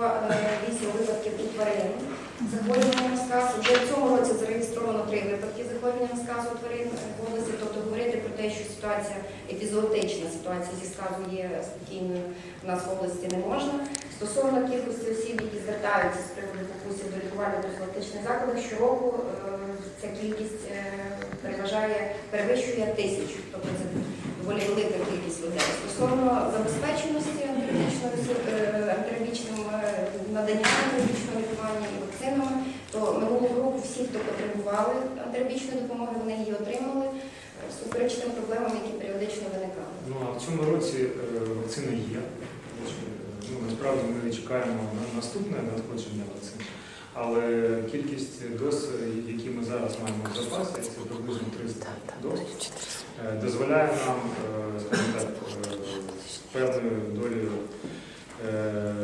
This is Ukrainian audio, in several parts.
108 випадків у тварин захворювання на сказ. Вже в цьому році зареєстровано три випадки захворювання на сказу тварин в області. Тобто говорити про те, що ситуація епізоотична, ситуація зі сказу є спокійною у нас в області не можна. Стосовно кількості осіб, які звертаються з приводу покусів до лікувально-профілактичних закладів, щороку е, ця кількість е, переважає, перевищує тисячу. Тобто це доволі велика кількість людей. Стосовно забезпеченості наданням антирабічного лікування і вакцинами, то минулого року всі, хто потребували антирабічної допомоги, вони її отримали е, всупереч тим проблемам, які періодично виникали. Ну а в цьому році е, вакцина є. Ну, насправді ми чекаємо на наступне надходження вакцин. Але кількість доз, е, які ми зараз маємо в запасі, це приблизно 300 доз, е, дозволяє нам, е, скажімо так, е, певною долею е,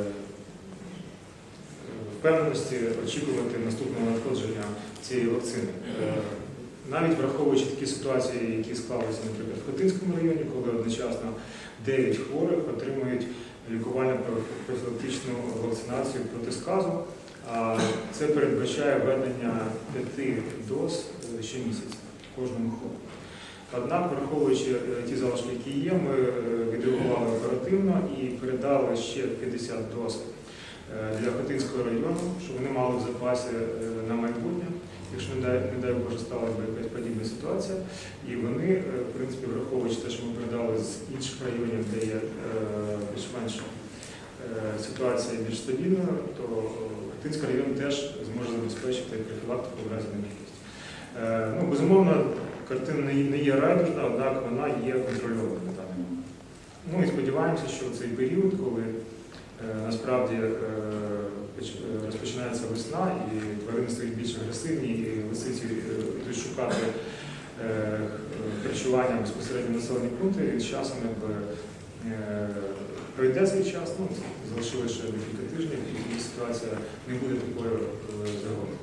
впевненості очікувати наступного надходження цієї вакцини. Е, Навіть враховуючи такі ситуації, які склалися, наприклад, в Хотинському районі, коли одночасно 9 хворих отримують лікувально профілактичну вакцинацію проти сказу, це передбачає введення 5 доз щомісяця кожному хвору. Однак, враховуючи е, ті залишки, які є, ми е, відреагували оперативно і передали ще 50 доз для Хотинського району, щоб вони мали в запасі е, на майбутнє, якщо не дай, не дай Боже сталася якась подібна ситуація. І вони, е, в принципі, враховуючи те, що ми передали з інших районів, де є е, більш-менш е, ситуація більш стабільною, то Хотинський район теж зможе забезпечити профілактику в разі. Е, Ну, безумовно, картина не є- райдужна, однак вона є на момент. Ну і сподіваємося, що в цей період, коли е, насправді е, е, розпочинається весна і тварини стають більш агресивні, і лисиці е, йдуть шукати е, харчування безпосередньо населені пункти, і з часом е, пройде цей час, ну, залишилося ще декілька тижнів, і ситуація не буде такою загоною.